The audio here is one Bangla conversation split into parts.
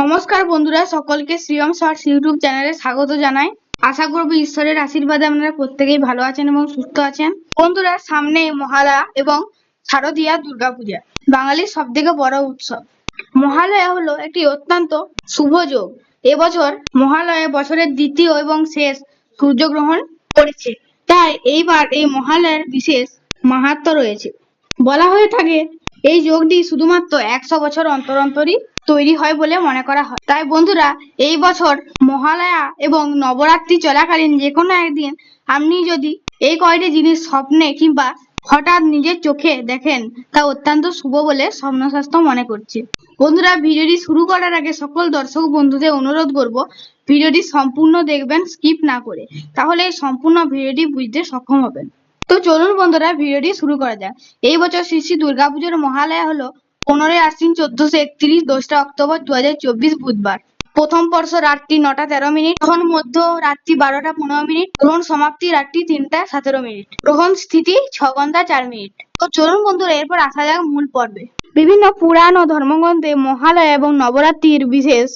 নমস্কার বন্ধুরা, সকলকে শ্রীয়ম শর্টস ইউটিউব চ্যানেলে স্বাগত জানাই। আশা করব ঈশ্বরের আশীর্বাদে আপনারা প্রত্যেকেই ভালো আছেন এবং সুস্থ আছেন। বন্ধুরা, সামনে মহালয়া এবং শারদীয়া দুর্গাপূজা, বাঙালির সব থেকে বড় উৎসব। মহালয়া হলো একটি অত্যন্ত শুভ যোগ। এবছর মহালয়া বছরের দ্বিতীয় এবং শেষ সূর্যগ্রহণ পড়েছে তাই এইবার এই মহালয়ার বিশেষ মাহাত্ম্য রয়েছে। বলা হয়ে থাকে এই যোগটি শুধুমাত্র একশো বছর অন্তর অন্তরই তৈরি হয় বলে মনে করা হয়। তাই বন্ধুরা, এই বছর মহালয়া এবং নবরাত্রি চলাকালীন যে কোনো একদিন আপনি যদি এই কয়টি জিনিস স্বপ্নে কিংবা হঠাৎ নিজের চোখে দেখেন, তা অত্যন্ত শুভ বলে স্বপ্নশাস্ত্র মনে করছে। বন্ধুরা, ভিডিওটি শুরু করার আগে সকল দর্শক বন্ধুদের অনুরোধ করব, ভিডিওটি সম্পূর্ণ দেখবেন, স্কিপ না করে। তাহলে সম্পূর্ণ ভিডিওটি বুঝতে সক্ষম হবেন। তো চলুন বন্ধুরা, ভিডিওটি শুরু করা যাক। এই বছর শ্রী শ্রী দুর্গাপুজোর মহালয়া হলো পনেরোই আশ্বিন চোদ্দশো একত্রিশ, দোসরা অক্টোবর দু হাজার চব্বিশ বুধবার। প্রথম পর্ষ রাত্রি নটা তেরো মিনিট গ্রহণ মধ্য রাত্রি বারোটা পনেরো মিনিট গ্রহণ সমাপ্তি রাত্রি তিনটা সতেরো মিনিট। গ্রহণ স্থিতি ছ ঘণ্টা চার মিনিট। তো চলুন বন্ধুরা, এরপর আসা যাক মূল পর্বে। বিভিন্ন পুরাণ ও ধর্মগ্রন্থে মহালয়া এবং নবরাত্রির বিশেষ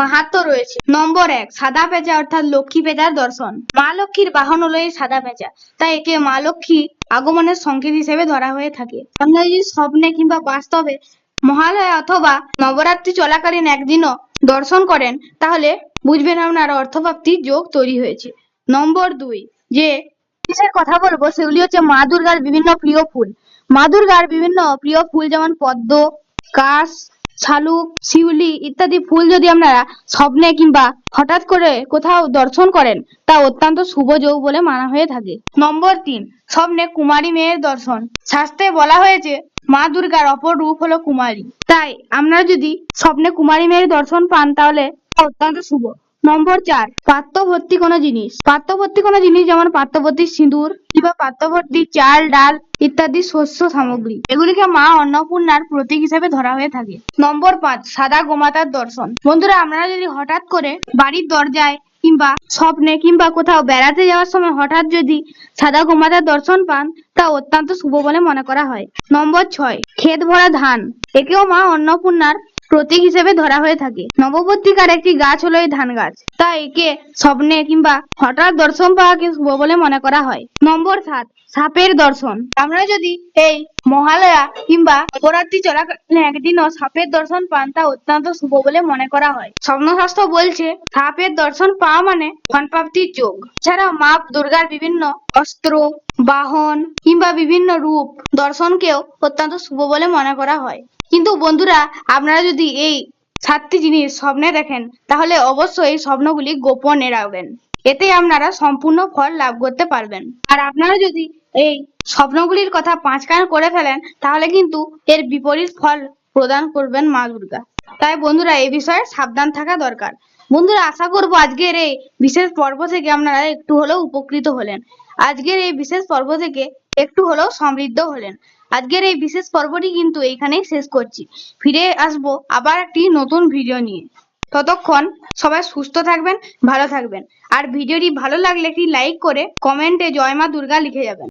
মাহাত্ম্য রয়েছে। নম্বর এক, সাদা পেঁচা অর্থাৎ লক্ষ্মী পেঁচার দর্শন। মা লক্ষ্মীর বাহন হলো এই সাদা পেঁচা তাই একে মা লক্ষ্মী আগমনের সংকেত হিসেবে ধরা হয়ে থাকে। আমরা যদি স্বপ্নে কিংবা বাস্তবে মহালয়া অথবা নবরাত্রি চলাকালীন একদিনও দর্শন করেন, তাহলে বুঝবেন আপনার অর্থপ্রাপ্তির যোগ তৈরি হয়েছে। নম্বর দুই, যে কিসের কথা বলব সেগুলি হচ্ছে মা দুর্গার বিভিন্ন প্রিয় ফুল। মা দুর্গার বিভিন্ন প্রিয় ফুল যেমন পদ্ম, কাশ শালুক শিউলি ইত্যাদি ফুল যদি আপনারা স্বপ্নে কিংবা হঠাৎ করে কোথাও দর্শন করেন, তা অত্যন্ত শুভ যোগ বলে মানা হয়ে থাকে। নম্বর তিন, স্বপ্নে কুমারী মেয়ের দর্শন। শাস্ত্রে বলা হয়েছে, মা দুর্গার অপর রূপ হলো কুমারী। তাই আপনারা যদি স্বপ্নে কুমারী মেয়ের দর্শন পান তাহলে অত্যন্ত শুভ। নম্বর চার পাত্রভর্তি কোনো জিনিস। পাত্রভর্তি কোনো জিনিস যেমন পাত্রভর্তি সিঁদুর কিংবা পাত্রভর্তি চাল, ডাল ইত্যাদি শস্য সামগ্রী। এগুলিকে মা অন্নপূর্ণার প্রতীক হিসেবে ধরা হয়ে থাকে। নম্বর পাঁচ, সাদা গোমাতার দর্শন। বন্ধুরা, আপনারা যদি হঠাৎ করে বাড়ির দরজায় কিংবা স্বপ্নে কিংবা কোথাও বেড়াতে যাওয়ার সময় হঠাৎ যদি সাদা গোমাতার দর্শন পান, তা অত্যন্ত শুভ বলে মনে করা হয়। নম্বর ছয়, ক্ষেত ভরা ধান। একেও মা অন্নপূর্ণার প্রতীক হিসেবে ধরা হয়ে থাকে। নবপত্রিকার একটি গাছ হলো এই ধান গাছ। তাই একে স্বপ্নে কিংবা হঠাৎ দর্শন পাওয়াকে শুভ বলে মনে করা হয়। নম্বর সাত, সাপের দর্শন। আমরা যদি এই মহালয়া কিংবা নবরাত্রি চলাকালীন একদিনও সাপের দর্শন পান, তা অত্যন্ত শুভ বলে মনে করা হয়। স্বপ্নশাস্ত্র বলছে, সাপের দর্শন পাওয়া মানে ধনপ্রাপ্তির যোগ। এছাড়াও মা দুর্গার বিভিন্ন অস্ত্র, বাহন কিংবা বিভিন্ন রূপ দর্শনকেও অত্যন্ত শুভ বলে মনে করা হয়। কিন্তু বন্ধুরা, আপনারা যদি এই সাতটি জিনিস স্বপ্নে দেখেন, তাহলে অবশ্যই এই স্বপ্নগুলি গোপনে রাখবেন। এতে আপনারা সম্পূর্ণ ফল লাভ করতে পারবেন। আর আপনারা যদি এই স্বপ্নগুলির কথা পাঁচ কান করে ফেলেন, তাহলে কিন্তু এর বিপরীত ফল প্রদান করবেন মা দুর্গা। তাই বন্ধুরা, এই বিষয়ে সাবধান থাকা দরকার। বন্ধুরা, আশা করব আজকের এই বিশেষ পর্ব থেকে আপনারা একটু হলেও উপকৃত হলেন। আজকের এই বিশেষ পর্ব থেকে একটু হলেও সমৃদ্ধ হলেন। আজকের এই বিশেষ পর্বটি কিন্তু এইখানেই শেষ করছি। ফিরে আসব আবার একটি নতুন ভিডিও নিয়ে। ততক্ষণ সবাই সুস্থ থাকবেন, ভালো থাকবেন। আর ভিডিওটি ভালো লাগলে একটি লাইক করে কমেন্টে জয় মা দুর্গা লিখে যাবেন।